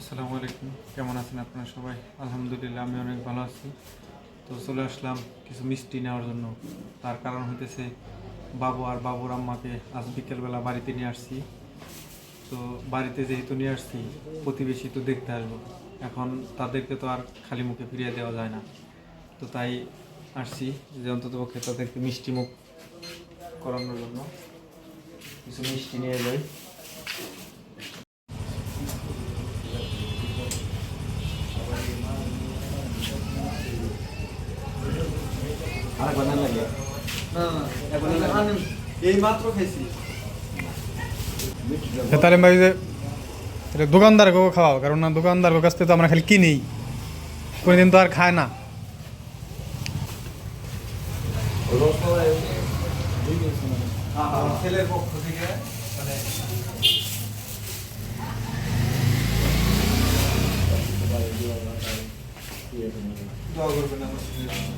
আসসালামু আলাইকুম। কেমন আছেন আপনারা সবাই? আলহামদুলিল্লাহ, আমি অনেক ভালো আছি। তো চলে আসলাম কিছু মিষ্টি নেওয়ার জন্য। তার কারণ হইতেছে, বাবু আর বাবুর আম্মাকে আজ বিকেলবেলা বাড়িতে নিয়ে আসছি। তো বাড়িতে যেহেতু নিয়ে আসছি, প্রতিবেশী তো দেখতে আসব। এখন তাদেরকে তো আর খালি মুখে ফিরিয়ে দেওয়া যায় না। তো তাই আসছি যে অন্তত পক্ষে তাদেরকে মিষ্টি মুখ করানোর জন্য। কিছু মিষ্টি নিয়ে যাই। আর বানান লাগে। এই মাত্র খাইছি। তাহলে ভাই যে দোকানদারকেও খাওয়াও কারণ না দোকানদারের কাছ থেকে তো আমরা খালি কিনি। কোনোদিন তো আর খায় না। ছেলের পক্ষ থেকে মানে দোয়া করবেন আমার ছেলের জন্য।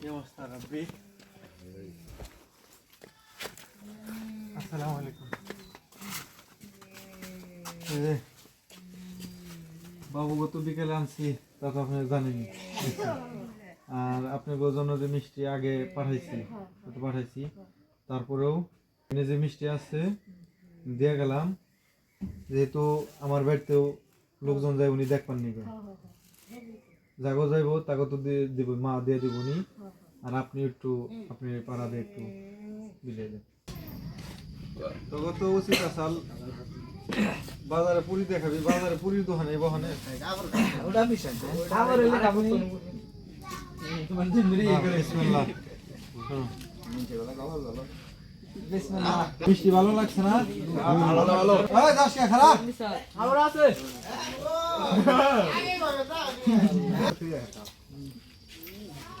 কি অবস্থা রাব্বি আসসালামু আলাইকুম। বাবু গত বিকেলে আনছি তা তো আপনি জানেনই। আর আপনার জন্য যে মিষ্টি আগে পাঠাইছি পাঠাইছি। তারপরেও যে মিষ্টি আছে দিয়ে গেলাম। যেহেতু আমার বাড়িতেও লোকজন যায় উনি দেখবার নিবে জাগো যাইব তাকে তো দিয়ে দিব মা দিয়ে দিব নি আর আপনি একটু আপনি পাড়াতে একটু বিলে দেন। তোকে তো উচিত আসাল? বাজারে পুরি দেখাবি বাজারে পুরীর দোকানে বহনে। বিসমিল্লাহ। মিষ্টি ভালো লাগছে না? ভালো ভালো যাস কে খারাপ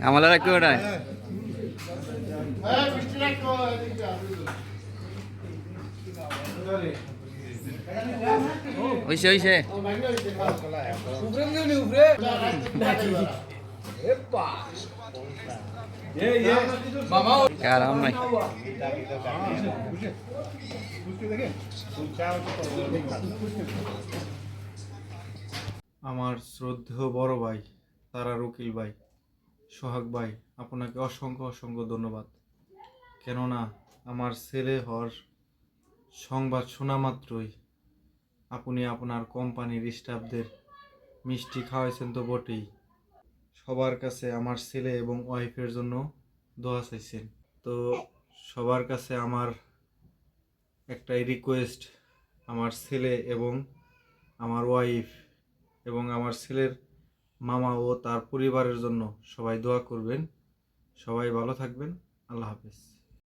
আমাদের একটু ওটাই হইছে হইছে। আমার শ্রদ্ধেয় বড় ভাই, তারা রকিল ভাই, সোহাগ ভাই, আপনাকে অসংখ্য অসংখ্য ধন্যবাদ। কেননা আমার ছেলে হওয়ার সংবাদ শোনা মাত্রই আপনি আপনার কোম্পানির স্টাফদের মিষ্টি খাওয়াইছেন তো বটেই। সবার কাছে আমার ছেলে এবং ওয়াইফের জন্য দোয়া চাইছেন। তো সবার কাছে আমার একটাই রিকোয়েস্ট আমার ছেলে এবং আমার ওয়াইফ এবং আমার ছেলের মামা ও তার পরিবারের জন্য সবাই দোয়া করবেন। সবাই ভালো থাকবেন। আল্লাহ হাফেজ।